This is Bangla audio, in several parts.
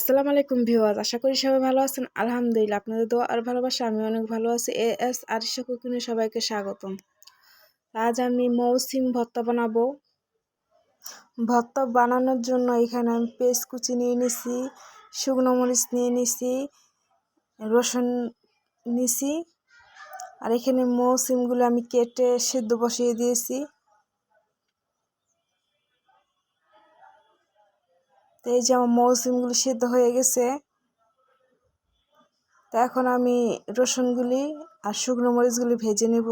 আসসালামু আলাইকুম ভিউয়ার্স, আশা করি সবাই ভালো আছেন। আলহামদুলিল্লাহ, আপনাদের দোয়া আর ভালোবাসা আমি অনেক ভালো আছি। এ এস আরিশা কুকিনে সবাইকে স্বাগতম। আজ আমি মৌসিম ভর্তা বানাবো। ভর্তা বানানোর জন্য এখানে আমি পেস্ট কুচি নিয়ে নিছি, শুকনো মরিচ নিয়ে নিছি, রসুন নিছি, আর এখানে মৌসিমগুলো আমি কেটে সেদ্ধ বসিয়ে দিয়েছি। তো এই যে আমার মৌসুমগুলি সিদ্ধ হয়ে গেছে, তো এখন আমি রসুনগুলি আর শুকনো মরিচগুলি ভেজে নেব।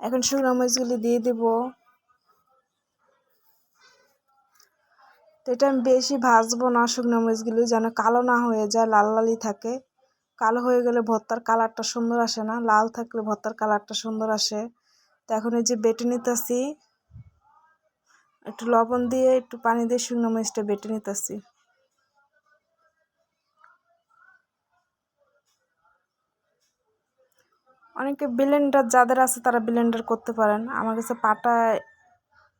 এখন শুকনো মরিচগুলি দিয়ে দেব। তো এটা আমি বেশি ভাজবো না শুকনো মরিচগুলি, যেন কালো না হয়ে যায়, লাল লালই থাকে। কালো হয়ে গেলে ভর্তার কালারটা সুন্দর আসে না, লাল থাকলে ভর্তার কালারটা সুন্দর আসে। তো এখন এই যে বেটে নিতেছি, একটু লবণ দিয়ে, একটু পানি দিয়ে শুকনো মরিচটা বেটে নিতেছি। অনেকে ব্লেন্ডার যাদের আছে তারা ব্লেন্ডার করতে পারেন। আমার কাছে পাটায়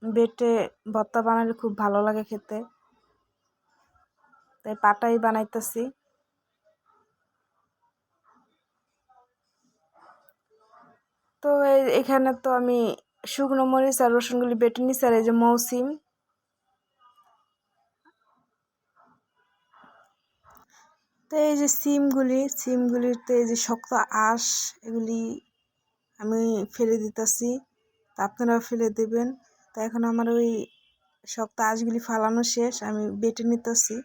বেটে ভর্তা বানালে খুব ভালো লাগে খেতে। তাই পাটাই বানাইতেছি। তো এখানে তো আমি শুকনো মরিচ আর রসুনগুলি বেটে নিচ্ছি আর এই যে মৌসিম। তো এই যে সিমগুলি, সিমগুলিতে এই যে শক্ত আঁশ, এগুলি আমি ফেলে দিতেছি। তা আপনারাও ফেলে দেবেন। তো এখন আমার ওই শক্ত আঁশগুলি ফালানো শেষ, আমি বেটে নিতেছি।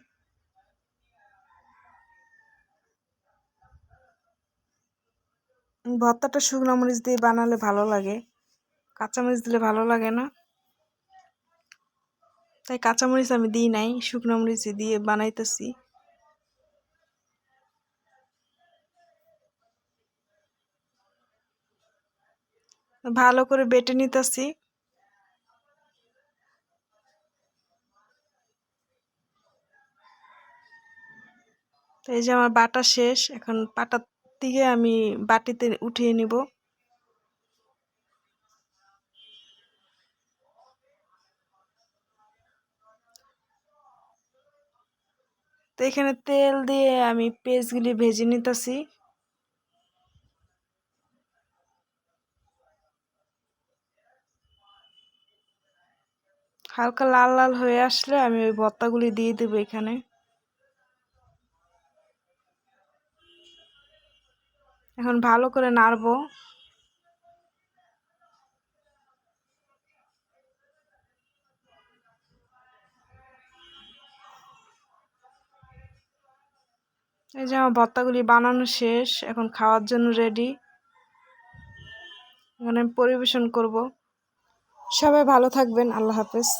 ভর্তাটা শুকনো মরিচ দিয়ে বানালে ভালো লাগে। কাঁচামরিচ দিলে ভালো লাগে না। তাই কাঁচামরিচ আমি দিই নাই, শুকনো মরিচ দিয়ে বানাইতেছি। ভালো করে বেটে নিতেছি। এই যে আমার বাটা শেষ, এখন পাটার দিকে আমি বাটিতে উঠিয়ে নিব। তো এখানে তেল দিয়ে আমি পেঁয়াজগুলি ভেজে নিতেছি। হালকা লাল লাল হয়ে আসলে আমি ওই ভর্তাগুলি দিয়ে দেবো এখানে। এখন ভালো করে নাড়বো। এই যে আমার ভর্তাগুলি বানানো শেষ, এখন খাওয়ার জন্য রেডি এখন পরিবেশন করব। সবাই ভালো থাকবেন, আল্লাহ হাফেজ।